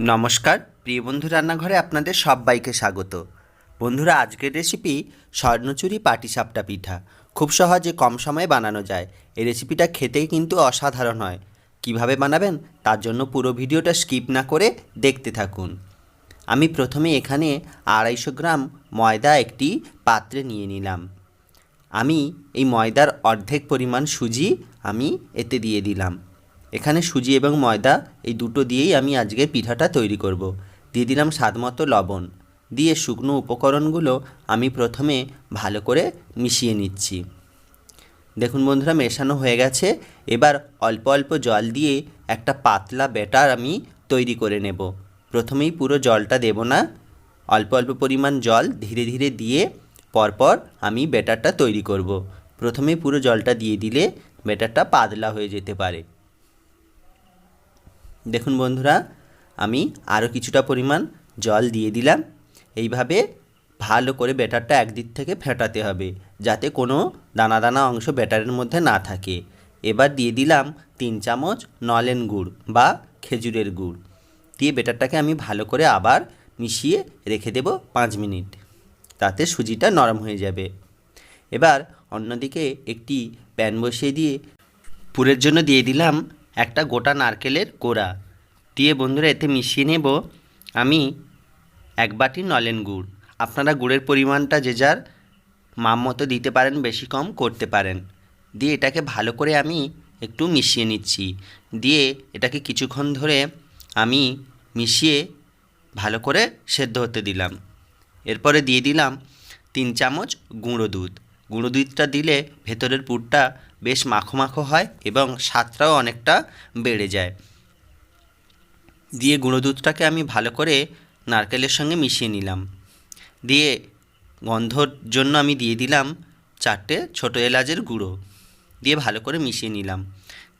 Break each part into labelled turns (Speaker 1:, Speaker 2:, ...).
Speaker 1: নমস্কার। প্রিয় বন্ধু রান্নাঘরে আপনাদের সবাইকে স্বাগত। বন্ধুরা, আজকের রেসিপি স্বর্ণচুরি পাটিসাপটা পিঠা। খুব সহজে কম সময়ে বানানো যায়। এই রেসিপিটা খেতে কিন্তু অসাধারণ হয়। কীভাবে বানাবেন তার জন্য পুরো ভিডিওটা স্কিপ না করে দেখতে থাকুন। আমি প্রথমে এখানে আড়াইশো গ্রাম ময়দা একটি পাত্রে নিয়ে নিলাম। আমি এই ময়দার অর্ধেক পরিমাণ সুজি আমি এতে দিয়ে দিলাম। এখানে সুজি এবং ময়দা, এই দুটো দিয়েই আমি আজকে পিঠাটা তৈরি করব। দিয়ে দিলাম স্বাদ মতো লবণ। দিয়ে শুকনো উপকরণগুলো আমি প্রথমে ভালো করে মিশিয়ে নিচ্ছি। দেখুন বন্ধুরা, মেশানো হয়ে গেছে। এবার অল্প অল্প জল দিয়ে একটা পাতলা ব্যাটার আমি তৈরি করে নেব। প্রথমেই পুরো জলটা দেব না। অল্প অল্প পরিমাণ জল ধীরে ধীরে দিয়ে পরপর আমি ব্যাটারটা তৈরি করব। প্রথমে পুরো জলটা দিয়ে দিলে ব্যাটারটা পাতলা হয়ে যেতে পারে। দেখুন বন্ধুরা, আমি আরও কিছুটা পরিমাণ জল দিয়ে দিলাম। এইভাবে ভালো করে ব্যাটারটা একদিক থেকে ফেটাতে হবে, যাতে কোনো দানা দানা অংশ ব্যাটারের মধ্যে না থাকে। এবার দিয়ে দিলাম তিন চামচ নলেন গুড় বা খেজুরের গুড়। দিয়ে ব্যাটারটাকে আমি ভালো করে আবার মিশিয়ে রেখে দেব পাঁচ মিনিট। তাতে সুজিটা নরম হয়ে যাবে। এবার অন্যদিকে একটি প্যান বসিয়ে দিয়ে পুরের জন্য দিয়ে দিলাম একটা গোটা নারকেলের কোড়া দিয়ে বন্ধুরা, এতে মিশিয়ে নেব আমি এক বাটি নলেন গুড়। আপনারা গুড়ের পরিমাণটা যে যার মাম মতো দিতে পারেন, বেশি কম করতে পারেন। দিয়ে এটাকে ভালো করে আমি একটু মিশিয়ে নিচ্ছি। দিয়ে এটাকে কিছুক্ষণ ধরে আমি মিশিয়ে ভালো করে সেদ্ধ হতে দিলাম। এরপরে দিয়ে দিলাম তিন চামচ গুঁড়ো দুধ। গুঁড়ো দুধটা দিলে ভেতরের পুরটা বেশ মাখো মাখো হয় এবং স্বাদটাও অনেকটা বেড়ে যায়। দিয়ে গুঁড়ো দুধটাকে আমি ভালো করে নারকেলের সঙ্গে মিশিয়ে নিলাম। দিয়ে গন্ধর জন্য আমি দিয়ে দিলাম চারটে ছোটো এলাচের গুঁড়ো। দিয়ে ভালো করে মিশিয়ে নিলাম।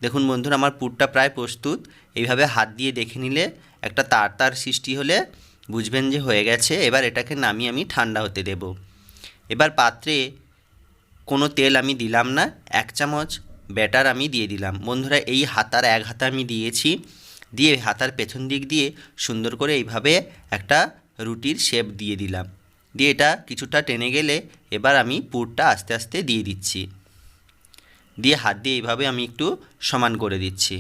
Speaker 1: দেখুন বন্ধুরা, আমার পুরটা প্রায় প্রস্তুত। এইভাবে হাত দিয়ে দেখে নিলে একটা তার তার সৃষ্টি হলে বুঝবেন যে হয়ে গেছে। এবার এটাকে নামিয়ে আমি ঠান্ডা হতে দেব। এবার পাত্রে কোনো তেল আমি দিলাম না, এক চামচ ব্যাটার আমি দিয়ে দিলাম। বন্ধুরা, এই হাতার এক হাতা আমি দিয়েছি। দিয়ে হাতার পেছন দিক দিয়ে সুন্দর করে এইভাবে একটা রুটির শেপ দিয়ে দিলাম। দিয়ে এটা কিছুটা টেনে গেলে এবার আমি পুরটা আস্তে আস্তে দিয়ে দিচ্ছি। দিয়ে হাত দিয়ে এইভাবে আমি একটু সমান করে দিচ্ছি।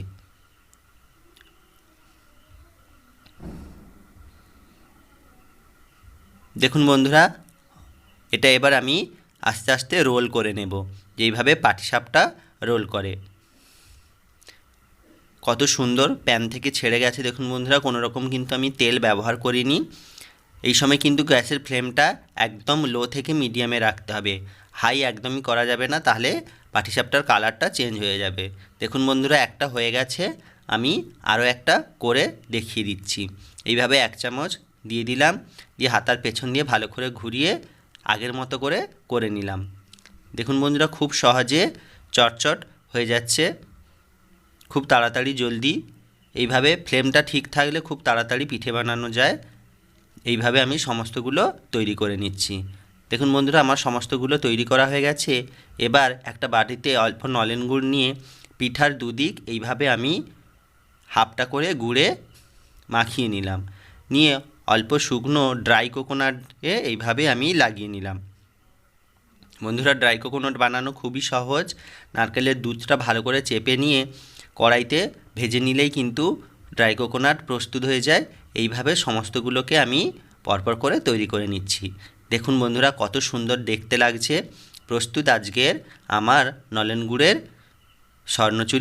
Speaker 1: দেখুন বন্ধুরা, এটা এবার আমি আস্তে আস্তে রোল করে নেব। যেইভাবে পাটিসাপটা রোল করে। কত সুন্দর প্যান থেকে ছেড়ে গেছে। দেখুন বন্ধুরা কোনো রকম কিন্তু আমি তেল ব্যবহার করিনি। এই সময় কিন্তু গ্যাসের ফ্লেমটা একদম লো থেকে মিডিয়ামে রাখতে হবে। হাই একদমই করা যাবে না, তাহলে পাটিসাপটার কালারটা চেঞ্জ হয়ে যাবে। দেখুন বন্ধুরা, একটা হয়ে গেছে। আমি আরও একটা করে দেখিয়ে দিচ্ছি। এইভাবে এক চামচ দিয়ে দিলাম। দিয়ে হাতার পেছন দিয়ে ভালো করে ঘুরিয়ে আগের মতো করে করে নিলাম। দেখুন বন্ধুরা, খুব সহজে চটচট হয়ে যাচ্ছে। খুব তাড়াতাড়ি জলদি। এইভাবে ফ্লেমটা ঠিক থাকলে খুব তাড়াতাড়ি পিঠে বানানো যায়। এইভাবে আমি সমস্তগুলো তৈরি করে নিচ্ছি। দেখুন বন্ধুরা, আমার সমস্তগুলো তৈরি করা হয়ে গেছে। এবার একটা বাটিতে অল্প নলেন গুড় নিয়ে পিঠার দুদিক এইভাবে আমি হাফটা করে গুড়ে মাখিয়ে নিলাম। নিয়ে অল্প শুকনো ড্রাই কোকোনাটে এইভাবে আমি লাগিয়ে নিলাম। বন্ধুরা ড্রাই কোকোনাট বানানো খুবই সহজ। নারকেলের দুধটা ভালো করে চেপে নিয়ে কড়াইতে ভেজে নিলেই কিন্তু ড্রাই কোকোনাট প্রস্তুত হয়ে যায়। এইভাবে সমস্তগুলোকে আমি পরপর করে তৈরি করে নিচ্ছি। দেখুন বন্ধুরা, কত সুন্দর দেখতে লাগছে। প্রস্তুত আজকের আমার নলেন গুড়ের স্বর্ণচুরি